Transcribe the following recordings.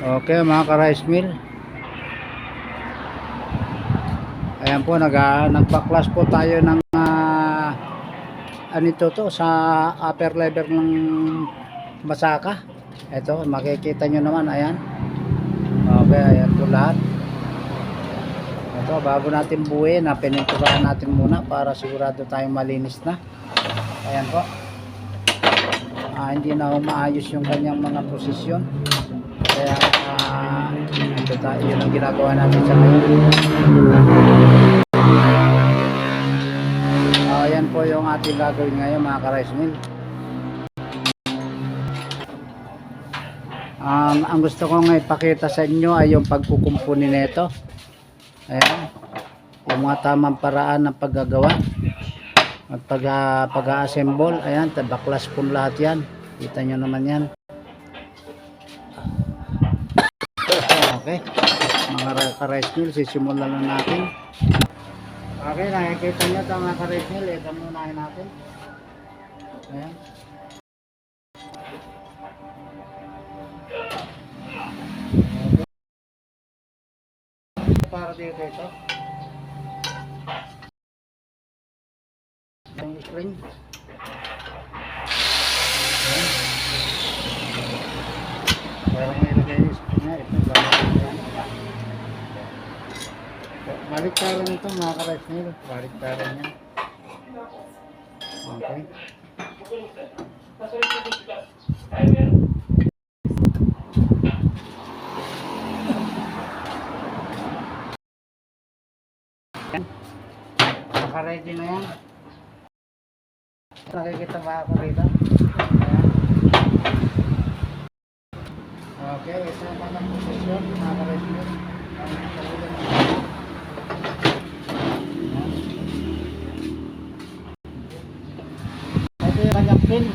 Okay mga ka-rice mill. Ayan po, nag, ah, nagpa-class po tayo ng ah, anito to sa upper level ng Masaka. Ito, makikita nyo naman, ayan. Okay, ayan po lahat. Ito, bago natin buuin, na pininturahan natin muna para sigurado tayong malinis na. Ayan po. Ah, hindi na umaayos yung kanyang mga posisyon. Kaya, ah, ito tayo, yun ang ginagawa natin sa ngayon. Ah, ayan po yung ating gagawin ngayon mga ka-rice mill. Ang ang gusto ko nga ipakita sa inyo ay yung pagkukumpuni nito. Ayan. Yung mga tamang paraan ng paggagawa. At pag, ah, pag-assemble. Ayan, tabaklas po lahat yan. Kita nyo naman yan. Okay. Mga ka-rice mill, sisimulan na natin. Okay, nakikita nyo ito mga ka-rice mill. Ito muna natin. Ayan. para dito ito. Yung spring. Ayan. Parang may ilagay yung spring na. Ito, lalagay yan. Baliktaran ito mga ka-rice. Baliktaran yan. Okay. Naka-ready na yan. Nakikita ba ako rito? Okay, ito ang mga posisyon, naka-ready na. Ang kabilang. Ayan. Ito yung kanyang pin.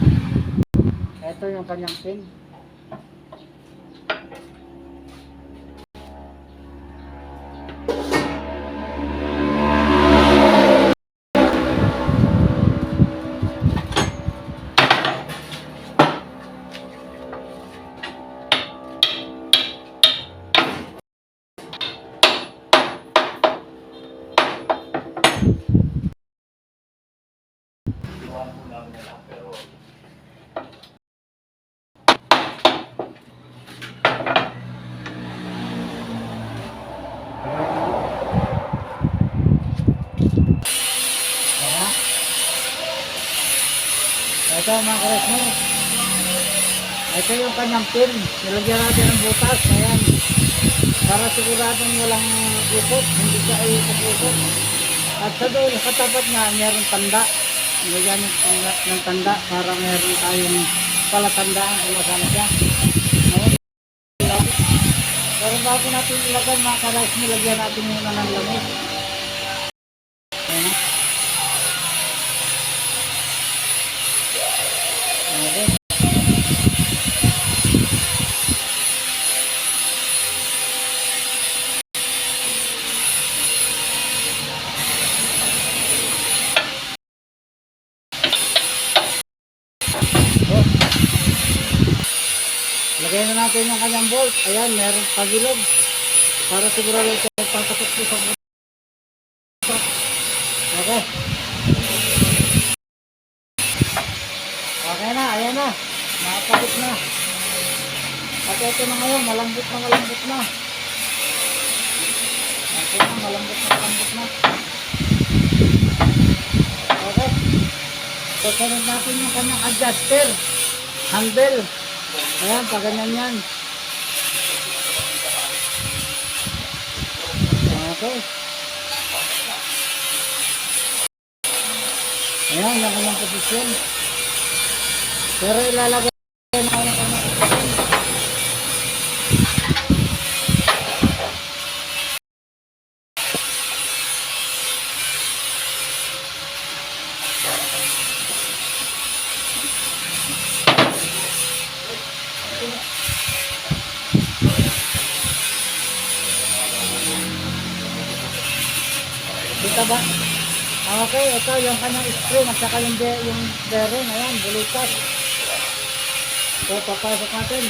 Ito yung kanyang pin. Ito mga kares mo. Ito yung kanyang pin. Nilagyan natin ng butas. Ayan. Para siguradong walang ikot. Hindi siya ay ikot At sa doon, sa tapat nga, mayroong tanda. Nilagyan ng tanda, ng tanda para meron tayong palatandaan kung masama siya. Pero bago natin ilagay mga kares mo, lagyan natin muna ng lamig. Ayan. Okay. Oh. Lagay na natin yung kanyang bolt. Ayan, meron pagilog. Para sigurado ito papatok ko sa Okay. Okay na, ayan na. Nakakabit na. At ito na ngayon, malambot na malambot na. Ito na, malambot na malambot na. Okay. Susunod natin yung kanyang adjuster. Handle. Ayan, pag ganyan yan. Okay. Ayan, yung kanyang posisyon. Pero ilalagay na yung kanyang posisyon. ang kanyang spring at saka yung, yung bearing. Ayan, bulutas. So, papasok natin.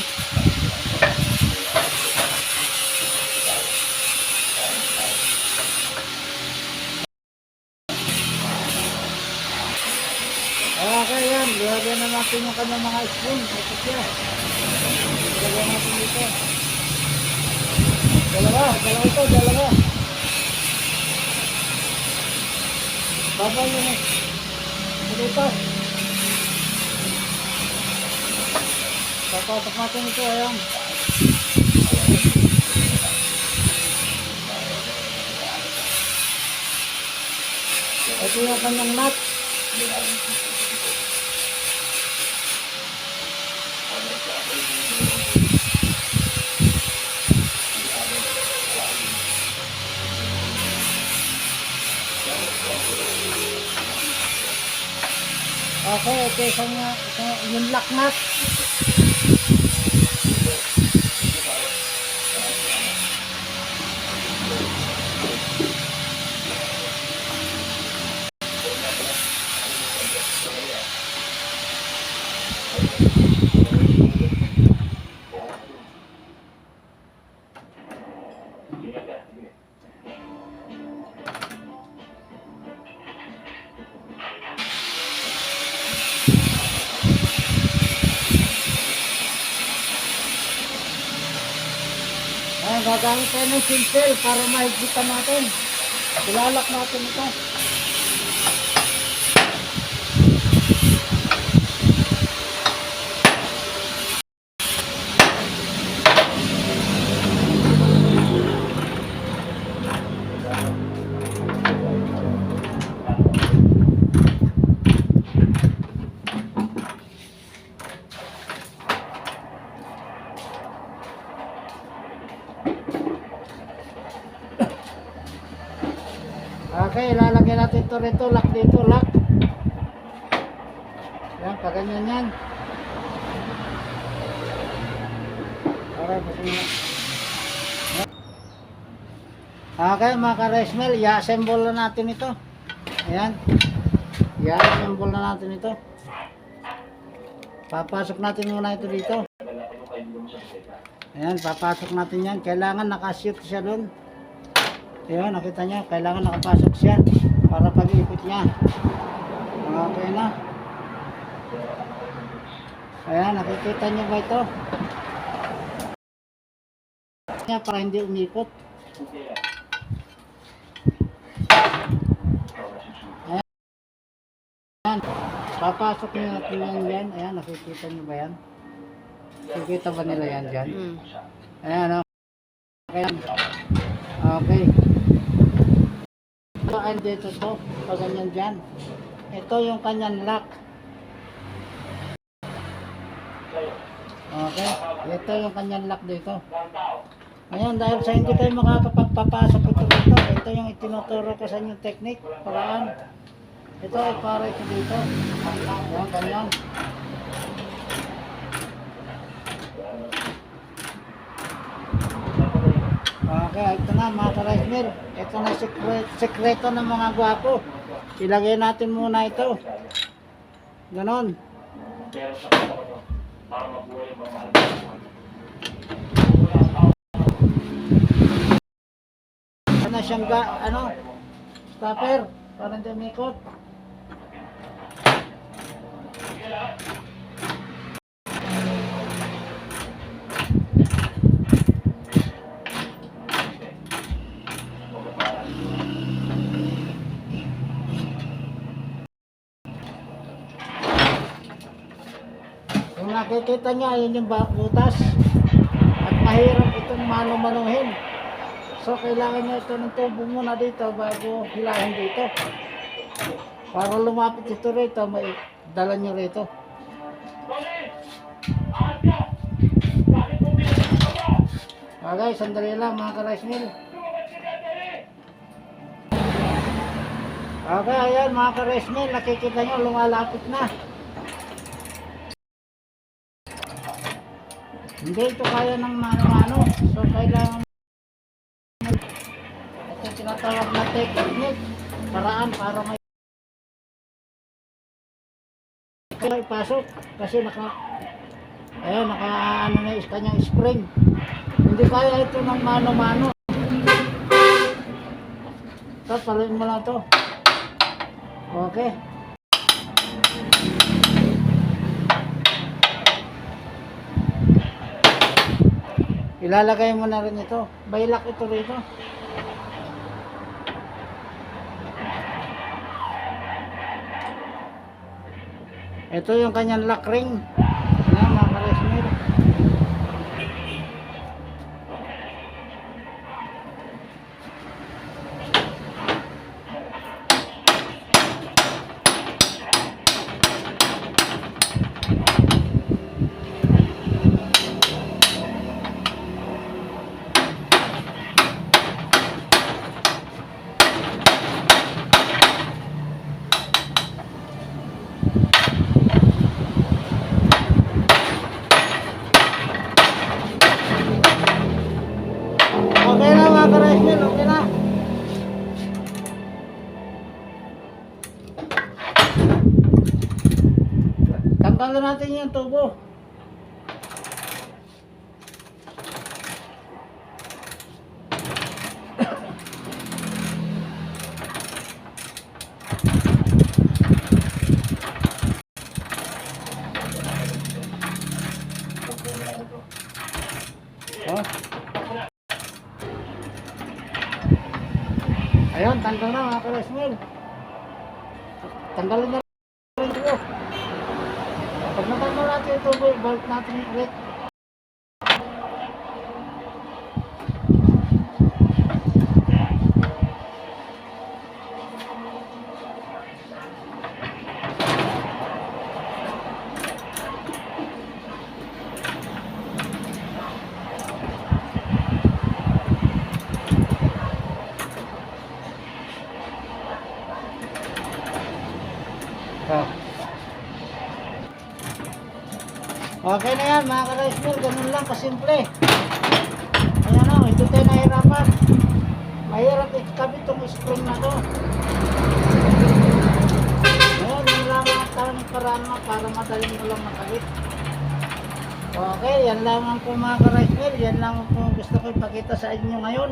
Okay, yan. Lihagyan na natin yung kanyang mga spoon. Ito siya. Lihagyan natin dito. Dalawa, dalawa ito, dalawa. Baba nyo na. Dito. Papasok natin ito, ayan. Ito yung kanyang nut. Okay, okay, isang, isang, yung lock nut. Ayan, simple para mahigpitan natin. Ilalak natin ito. Okay, lalagyan natin ito rito, lock dito, lock. Yan, kaganyan yan. Basta mo. Okay, mga ka-resmel, i-assemble na natin ito. Ayan. I-assemble na natin ito. Papasok natin muna ito dito. Ayan, papasok natin yan. Kailangan nakashoot siya doon. Ayan, nakita nyo, kailangan nakapasok siya para pag-ikot niya. Okay na. Ayan, nakikita nyo ba ito? Niya para hindi umikot. Ayan, papasok nyo natin yan yan. Ayan, nakikita nyo ba yan? Nakikita ba nila yan dyan? Mm. Ayan, okay. Okay. Ay dito to, pag ganyan dyan. Ito yung kanyang lock. Okay, ito yung kanyang lock dito. Ngayon, dahil sa hindi kayo makakapagpapasok ito dito, ito yung itinuturo ko sa inyong technique, paraan. Ito ay para ito dito. Ayan, ganyan. Okay, ito na mga ka-rice. Ito na sekre- sekreto ng mga gwapo. Ilagay natin muna ito. Ganon. Ito na siyang ga, ano, stopper. Parang hindi nakikita niya, yun yung butas. At mahirap itong mano-manuhin. So, kailangan niya ito ng tubo muna dito bago hilahin dito. Para lumapit ito rito, may dala niyo rito. Okay, sandali lang mga ka-rice mill. Okay, ayan mga ka-rice mill, nakikita nyo lumalapit na. Hindi ito kaya ng mano-mano. So, kailangan ito tinatawag na technique. Paraan para may kaya ipasok kasi naka ayun naka ano na is kanyang spring hindi kaya ito ng mano-mano so paluin mo lang to okay Ilalagay mo na rin ito. Bailak ito rito. Ito yung kanyang lock ring. Tanggalin natin yung tubo. Ayun, tanggal na mga karesmil. Tanggalin na rin ito. Pag natanggal natin ito, balik natin ulit. Okay na yan mga ka-rice mill, ganun lang kasimple. Ayan o, ito tayo nahirapan. Mahirap ikabit itong spring na to. Ayan, yun lang ang ng paraan mo para madaling mo lang makabit. Okay, yan lamang po mga ka-rice mill. Yan lang po gusto ko ipakita sa inyo ngayon.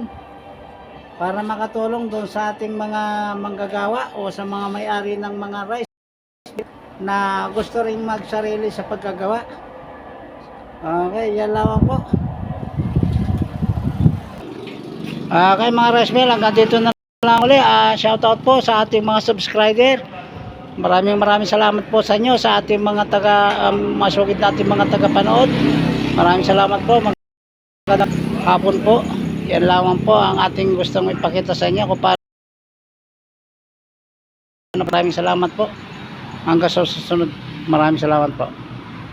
Para makatulong doon sa ating mga manggagawa o sa mga may-ari ng mga rice na gusto rin magsarili sa pagkagawa. Okay, yan lamang po. Okay mga mill, hanggang dito na lang uli. Ah, shout out po sa ating mga subscriber. Maraming maraming salamat po sa inyo sa ating mga taga um, masugid natin mga taga-panood. Maraming salamat po. Magandang hapon po. Yan lamang po ang ating gustong ipakita sa inyo kung Maraming salamat po. Hanggang sa susunod. Maraming salamat po.